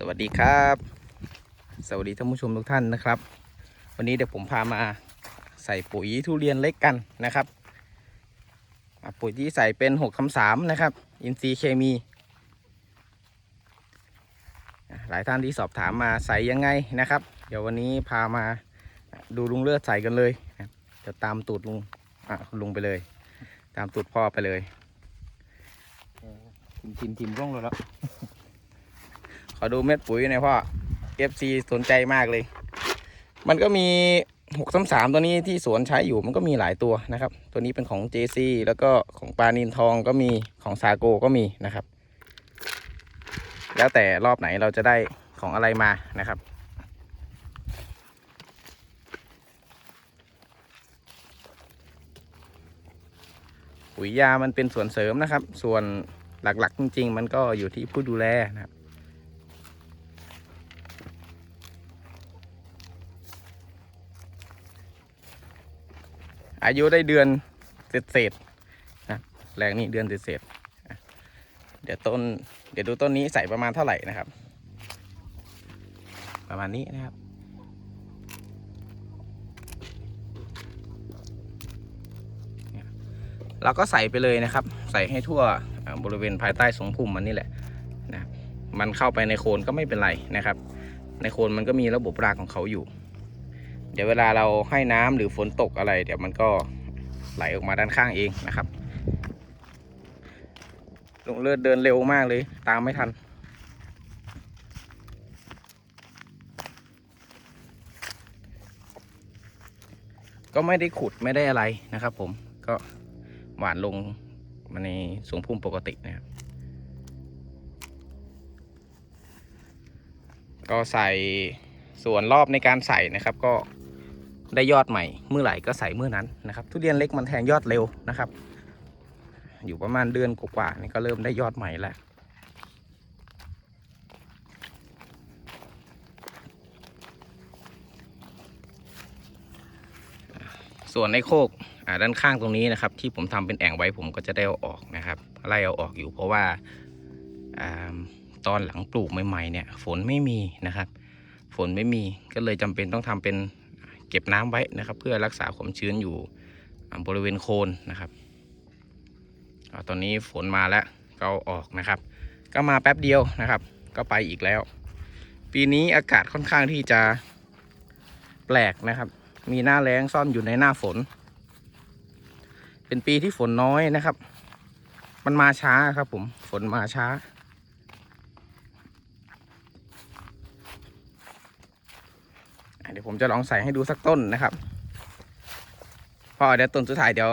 สวัสดีครับ สวัสดีท่านผู้ชมทุกท่านนะครับ วันนี้เดี๋ยวผมพามาใส่ปุ๋ยทุเรียนเล็กกันนะครับปุ๋ยที่ใส่เป็น6กคำสามนะครับ อินทรีย์เคมี หลายท่านที่สอบถามมาใส่ยังไงนะครับ เดี๋ยววันนี้พามาดูลุงเลือดใส่กันเลยนะครับเดี๋ยวตามตูดลุงอะลุงไปเลย ตามตูดพ่อไปเลยทิมทิมร่องแล้ว ขอดูเม็ดปุ๋ยหน่อยพ่อ FC สนใจมากเลย มันก็มีหกสามสามตัวนี้ที่สวนใช้อยู่มันก็มีหลายตัวนะครับ ตัวนี้เป็นของ JC แล้วก็ของปลานินทองก็มีของซาโกก็มีนะครับ แล้วแต่รอบไหนเราจะได้ของอะไรมานะครับ ปุ๋ยยามันเป็นส่วนเสริมนะครับ ส่วนหลักๆจริง ๆ มันก็อยู่ที่ผู้ดูแลนะครับ อายุได้เดือนเศษเศษนะแรงนี่เดือนเศษเศษเดี๋ยวต้น เดี๋ยวดูต้นนี้ใส่ประมาณเท่าไหร่นะครับ ประมาณนี้นะครับเราก็ใส่ไปเลยนะครับ ใส่ให้ทั่วบริเวณภายใต้สงพุ่มมันนี่แหละนะครับมันเข้าไปในโคนก็ไม่เป็นไรนะครับ ในโคนมันก็มีระบบรากของเขาอยู่ เดี๋ยวเวลาเราให้น้ำหรือฝนตกอะไร เดี๋ยวมันก็ไหลออกมาด้านข้างเองนะครับลงเลือดเดินเร็วมากเลย ตามไม่ทัน ก็ไม่ได้ขุดไม่ได้อะไรนะครับ ผมก็หวานลงมาในสูงพุ่มปกตินะครับก็ใส่ส่วนรอบในการใส่นะครับ ก็ ได้ยอดใหม่เมื่อไหร่ก็ใส่เมื่อนั้นนะครับ ทุเรียนเล็กมันแทงยอดเร็วนะครับ อยู่ประมาณเดือนกว่าๆนี่ก็เริ่มได้ยอดใหม่แล้วส่วนในโคกด้านข้างตรงนี้นะครับ ที่ผมทำเป็นแอ่งไว้ผมก็จะได้เอาออกนะครับไล่เอาออกอยู่เพราะว่าอตอนหลังปลูกใหม่ๆเนี่ย ฝนไม่มีนะครับ ฝนไม่มีก็เลยจำเป็นต้องทำเป็น เก็บน้ำไว้นะครับ เพื่อรักษาความชื้นอยู่บริเวณโคนนะครับตอนนี้ฝนมาแล้วก็ออกนะครับ ก็มาแป๊บเดียวนะครับ ก็ไปอีกแล้ว ปีนี้อากาศค่อนข้างที่จะแปลกนะครับ มีหน้าแล้งซ่อนอยู่ในหน้าฝน เป็นปีที่ฝนน้อยนะครับ มันมาช้าครับผมฝนมาช้า อะ เดี๋ยวผมจะลองใส่ให้ดูสักต้นนะครับพอเดี๋ยวต้นสุดท้ายเดี๋ยว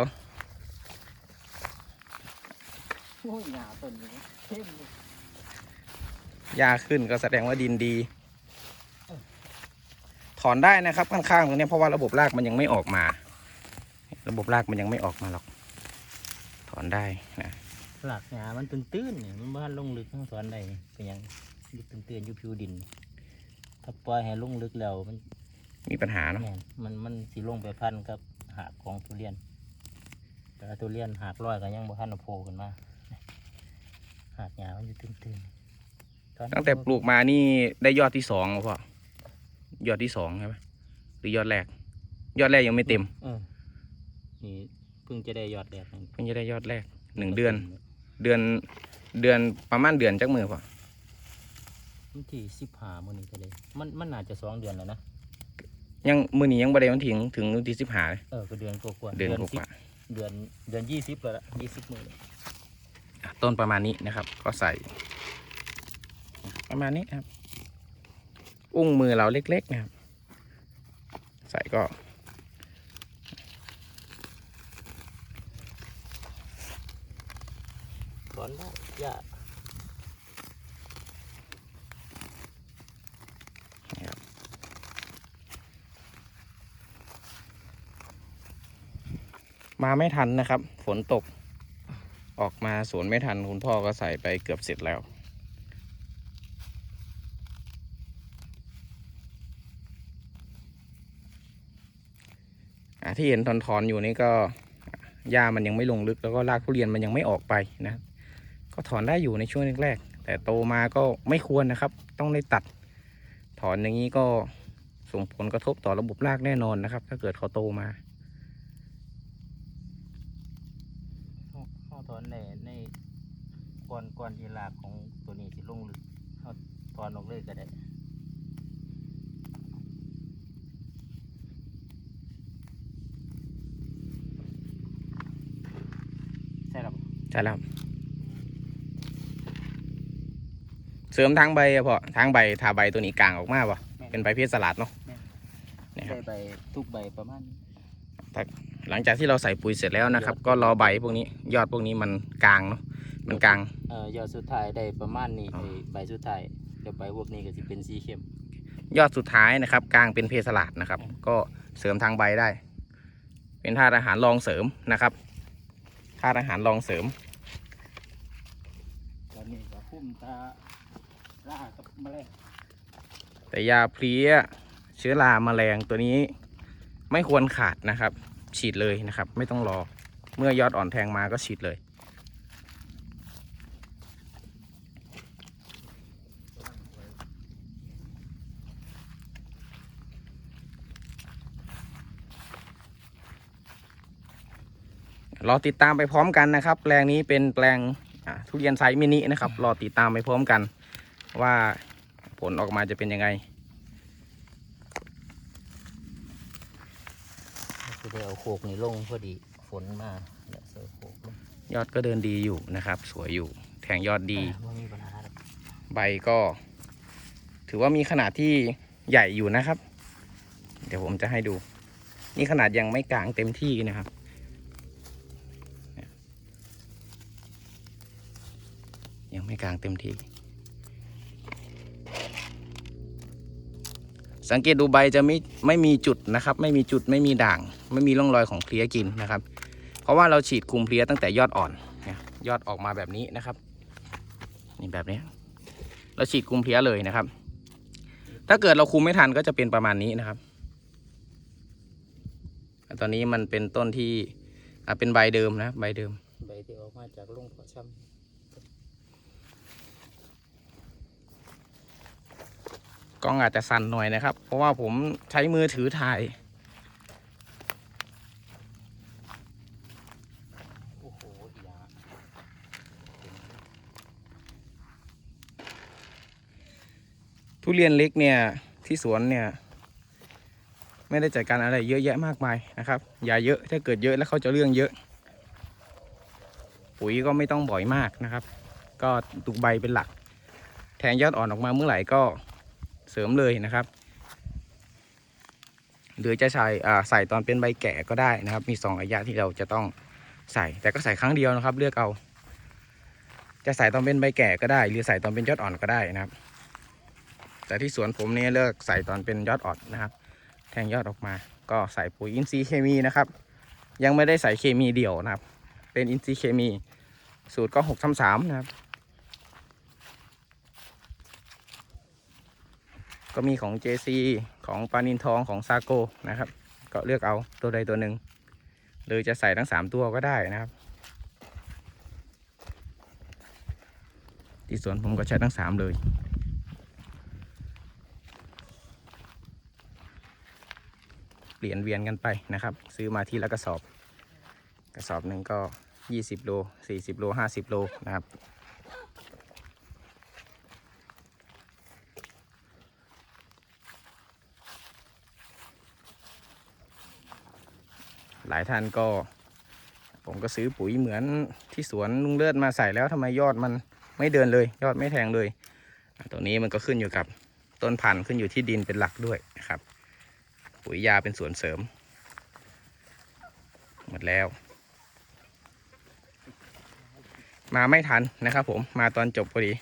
โอ้ยหนาต้นนี้เข้มเลยหญ้าขึ้นก็แสดงว่าดินดี ถอนได้นะครับข้างๆตรงเนี้ยเพราะว่าระบบรากมันยังไม่ออกมา ระบบรากมันยังไม่ออกมาหรอก ถอนได้นะหลักหนามันตื้นๆเนี่ยมันบ้านลงลึกทั้งสวนใดนี่เป็นหยังอยึดตื้นๆอยู่ผิวดิน ถ้าปล่อยให้ลงลึกแล้วมัน มีปัญหาเนาะ แม่นมันมันสิลงไปพันกับหากของทุเรียน แต่ว่าทุเรียนหากร้อยก็ยังบ่ทันเอาโผล่ขึ้นมา หากหนามันอยู่ตื้นๆอนตั้งแต่ปลูกมานี่ได้ยอดที่สองแล้วพ่อยอดที่สองใช่ไหมหรือยอดแรก ยอดแรกยังไม่เต็มเออนี่เพิ่งจะได้ยอดแรกนั่นเพิ่งจะได้ยอดแรกหนึ่งเดือน เดือนเดือนประมาณเดือนจักมือพ่อวันที่สิบห้ามื้อนี้ก็เลย มันมันน่าจะสองเดือนแล้วนะ ยังมือนี้ยังบ่ได้วันถึงถึงวันที่สิบห้าเลย เออก็เดือนกว่าๆเดือนกสิบว่า เดือนเดือนยี่สิบแล้วละยี่สิบมื้อแล้วๆอะต้นประมาณนี้นะครับ ก็ใส่ ประมาณนี้นะครับ อุ้งมือเราเล็ก ๆ นะครับ ใส่ก็ถอนได้ยาก มาไม่ทันนะครับ ฝนตก ออกมาสวนไม่ทันคุณพ่อก็ใส่ไปเกือบเสร็จแล้ว ที่เห็นทอนๆอยู่นี่ก็หญ้ามันยังไม่ลงลึกแล้วก็รากทุเรียนมันยังไม่ออกไปนะ ก็ถอนได้อยู่ในช่วงแรกๆแต่โตมาก็ไม่ควรนะครับ ต้องได้ตัด ถอนอย่างนี้ก็ส่งผลกระทบต่อระบบรากแน่นอนนะครับ ถ้าเกิดเขาโตมาเข้าถอนในใน ก่อนก่อนที่รากของตัวนี้สิลงลึกเข้าถอนออกเลยก็ได้ใช่หรอใช่แล้วครับเสริมทางใบอะพอทางใบทาใบตัวนี้กลางออกมาป่ะเป็นใบเพชรสลัดเนาะนี่ครับใส่ใบทุกใบประมาณนี้หลังจากที่เราใส่ปุ๋ยเสร็จแล้วนะครับ ก็รอใบพวกนี้ยอดพวกนี้มันกลางเนาะ มันกลาง เอ่อยอดสุดท้ายได้ประมาณนี้อ๋อ ไอ้ใบสุดท้ายเดี๋ยวใบพวกนี้ก็จะเป็นสีเข้ม ยอดสุดท้ายนะครับ กลางเป็นเพศสลัดนะครับ ก็เสริมทางใบได้ เป็นธาตุอาหารรองเสริมนะครับธาตุอาหารรองเสริม ตอนนี้ก็พุ่มตาล่ากับแมลงแต่ยาเพลี้ยเชื้อราแมลงตัวนี้ไม่ควรขาดนะครับ ฉีดเลยนะครับ ไม่ต้องรอ เมื่อยอดอ่อนแทงมาก็ฉีดเลย รอติดตามไปพร้อมกันนะครับ แปลงนี้เป็นแปลงอ่าทุเรียนไซส์มินินะครับ รอติดตามไปพร้อมกัน ว่าผลออกมาจะเป็นยังไงก็ได้เอาโคกนี่ลงพอดีฝนมาแล้วเสือโคกลงยอดก็เดินดีอยู่นะครับ สวยอยู่แทงยอดดีไม่มีปัญหาหรอกใบก็ ถือว่ามีขนาดที่ใหญ่อยู่นะครับ เดี๋ยวผมจะให้ดู นี่ขนาดยังไม่กลางเต็มที่นะครับเนี่ย ยังไม่กลางเต็มที่ สังเกตดูใบจะไม่ไม่มีจุดนะครับ ไม่มีจุดไม่มีด่าง ไม่มีร่องรอยของเพลี้ยกินนะครับ เพราะว่าเราฉีดคุมเพลี้ยตั้งแต่ยอดอ่อนยอดออกมาแบบนี้นะครับ นี่แบบนี้ เราฉีดคุมเพลี้ยเลยนะครับ ถ้าเกิดเราคุมไม่ทันก็จะเป็นประมาณนี้นะครับตอนนี้มันเป็นต้นที่เป็นใบเดิมนะใบเดิมใบที่ออกมาจากลงพาะช้ กล้องอาจจะสั่นหน่อยนะครับ เพราะว่าผมใช้มือถือถ่าย โอ้โหยาทุเรียนเล็กเนี่ยที่สวนเนี่ยไม่ได้จัดการอะไรเยอะแยะมากมายนะครับ อย่าเยอะถ้าเกิดเยอะแล้วเขาจะเรื่องเยอะ ปุ๋ยก็ไม่ต้องบ่อยมากนะครับ ก็ตุกใบเป็นหลัก แทงยอดอ่อนออกมาเมื่อไหร่ก็ เสริมเลยนะครับ หรือจะใส่ใส่ตอนเป็นใบแก่ก็ได้นะครับ มีสองระยะที่เราจะต้องใส่แต่ก็ใส่ครั้งเดียวนะครับ เลือกเอา จะใส่ตอนเป็นใบแก่ก็ได้ หรือใส่ตอนเป็นยอดอ่อนก็ได้นะครับ แต่ที่สวนผมเนี่ยเลือกใส่ตอนเป็นยอดอ่อนนะครับ แทงยอดออกมา ก็ใส่ปุ๋ยอินทรีย์เคมีนะครับ ยังไม่ได้ใส่เคมีเดี่ยวนะครับ เป็นอินทรีย์เคมี สูตรก็หกสามสามนะครับ ก็มีของ JC ของปานินทองของซาโกนะครับ ก็เลือกเอาตัวใดตัวหนึ่งหรือจะใส่ทั้งสามตัวก็ได้นะครับ ที่สวนผมก็ใช้ทั้งสามเลยเปลี่ยนเวียนกันไปนะครับ ซื้อมาทีละกระสอบ กระสอบหนึ่งก็ 20 โล 40 โล 50 โลนะครับ ลายท่านก็ ผมก็ซื้อปุ๋ยเหมือนที่สวนลุงเลือดมาใส่แล้วทำไมยอดมันไม่เดินเลย ยอดไม่แทงเลยตัวนี้มันก็ขึ้นอยู่กับต้นพันธุ์ขึ้นอยู่ที่ดินเป็นหลักด้วยนะครับ ปุ๋ยยาเป็นส่วนเสริม หมดแล้ว มาไม่ทันนะครับผมมาตอนจบพอดี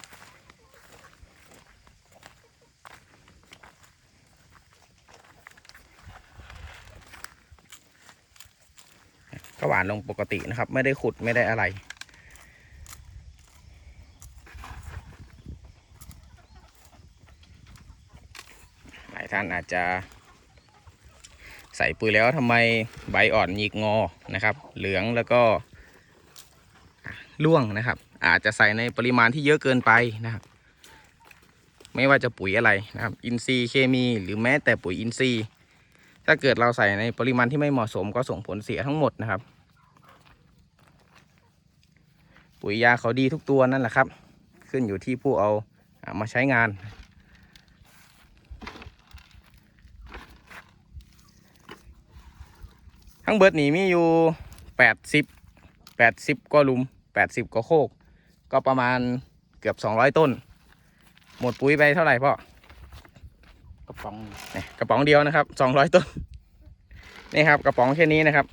ก็หวานลงปกตินะครับ ไม่ได้ขุดไม่ได้อะไร หลายท่านอาจจะใส่ปุ๋ยแล้วทำไมใบอ่อนหยิกงอนะครับ เหลืองแล้วก็ร่วงนะครับ อาจจะใส่ในปริมาณที่เยอะเกินไปนะครับ ไม่ว่าจะปุ๋ยอะไรนะครับ อินทรีย์เคมีหรือแม้แต่ปุ๋ยอินทรีย์ ถ้าเกิดเราใส่ในปริมาณที่ไม่เหมาะสมก็ส่งผลเสียทั้งหมดนะครับ ปุ๋ยยาเขาดีทุกตัวนั่นแหละครับ ขึ้นอยู่ที่ผู้เอาอามาใช้งาน ทั้งเบิดนี่มีอยู่แปดสิบแปดสิบก็ลุมแปดสิบก็โคก ก็ประมาณเกือบสองร้อยต้น หมดปุ๋ยไปเท่าไหร่พ่อกระป๋องนี่กระป๋องเดียวนะครับสองร้อยต้น นี่ครับกระป๋องแค่นี้นะครับ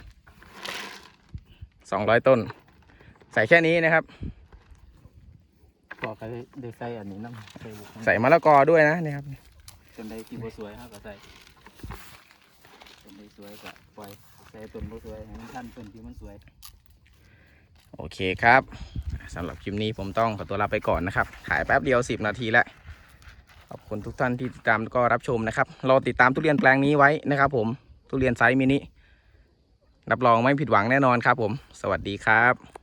สองร้อยต้น ใส่แค่นี้นะครับพอก็ได้ใส่อันนี้น้ำใส่บุกใส่มะละกอด้วยนะนี่ครับต้นใดที่บ่สวยฮะก็ใส่ต้นใดสวยก็ปล่อยใส่ต้นบ่สวยให้มันทันต้นที่มันสวย โอเคครับสำหรับคลิปนี้ผมต้องขอตัวลาไปก่อนนะครับ ถ่ายแป๊บเดียว 10 นาทีแล้วขอบคุณทุกท่านที่ติดตามแล้วก็รับชมนะครับรอติดตามทุเรียนแปลงนี้ไว้นะครับผมทุเรียนไซส์มินิรับรองไม่ผิดหวังแน่นอนครับผม สวัสดีครับ